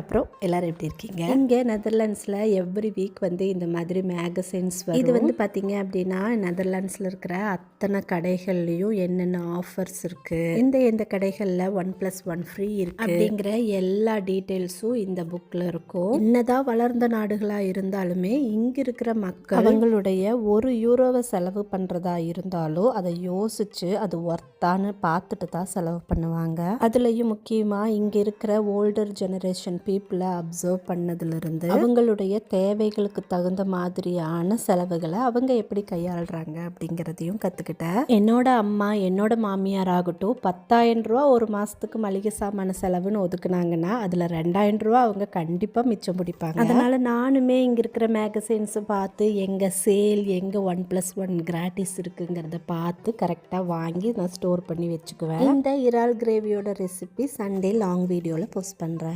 அப்புறம் எல்லாரும் எப்படி இருக்கீங்க? இங்கே நெதர்லாண்ட்ஸில் எவ்ரி வீக் வந்து இந்த மாதிரி மேகசின்ஸ் இது வந்து பார்த்தீங்க அப்படின்னா நெதர்லாண்ட்ஸில் இருக்கிற அத்தனை கடைகள்லையும் என்னென்ன ஆஃபர்ஸ் இருக்கு? இந்த எந்த கடைகளில் ஒன் ப்ளஸ் ஒன் ஃப்ரீ இருக்கு. அப்படிங்கிற எல்லா டீட்டெயில்ஸும் இந்த புக்கில் இருக்கும். என்னதான் வளர்ந்த நாடுகளாக இருந்தாலுமே இங்கே இருக்கிற மக்கள் அவங்களுடைய ஒரு யூரோவை செலவு பண்ணுறதா இருந்தாலும் அதை யோசிச்சு அது ஒர்த்தான்னு பார்த்துட்டு தான் செலவு பண்ணுவாங்க. அதுலேயும் முக்கியமாக இங்கே இருக்கிற ஓல்டர் ஜெனரேஷன் பீப்புளை அப்சர்வ் பண்ணதுலேருந்து அவங்களுடைய தேவைகளுக்கு தகுந்த மாதிரியான செலவுகளை அவங்க எப்படி கையாளுறாங்க அப்படிங்கிறதையும் கற்றுக்கிட்டேன் என்னோட அம்மா என்னோட மாமியார் ஆகட்டும் பத்தாயிரம் ரூபா ஒரு மாதத்துக்கு மளிகை சாமான செலவுன்னு ஒதுக்குனாங்கன்னா அதில் ரெண்டாயிரம் ரூபா அவங்க கண்டிப்பாக மிச்சம் பிடிப்பாங்க அதனால் நானுமே இங்கே இருக்கிற மேகசின்ஸை பார்த்து எங்கே சேல் எங்கே ஒன் ப்ளஸ் ஒன் கிராட்டிஸ் இருக்குங்கிறத பார்த்து கரெக்டாக வாங்கி நான் ஸ்டோர் பண்ணி வச்சுக்குவேன். இந்த இறால் கிரேவியோட ரெசிபி சண்டே லாங் வீடியோவில் போஸ்ட் பண்ணுறேன்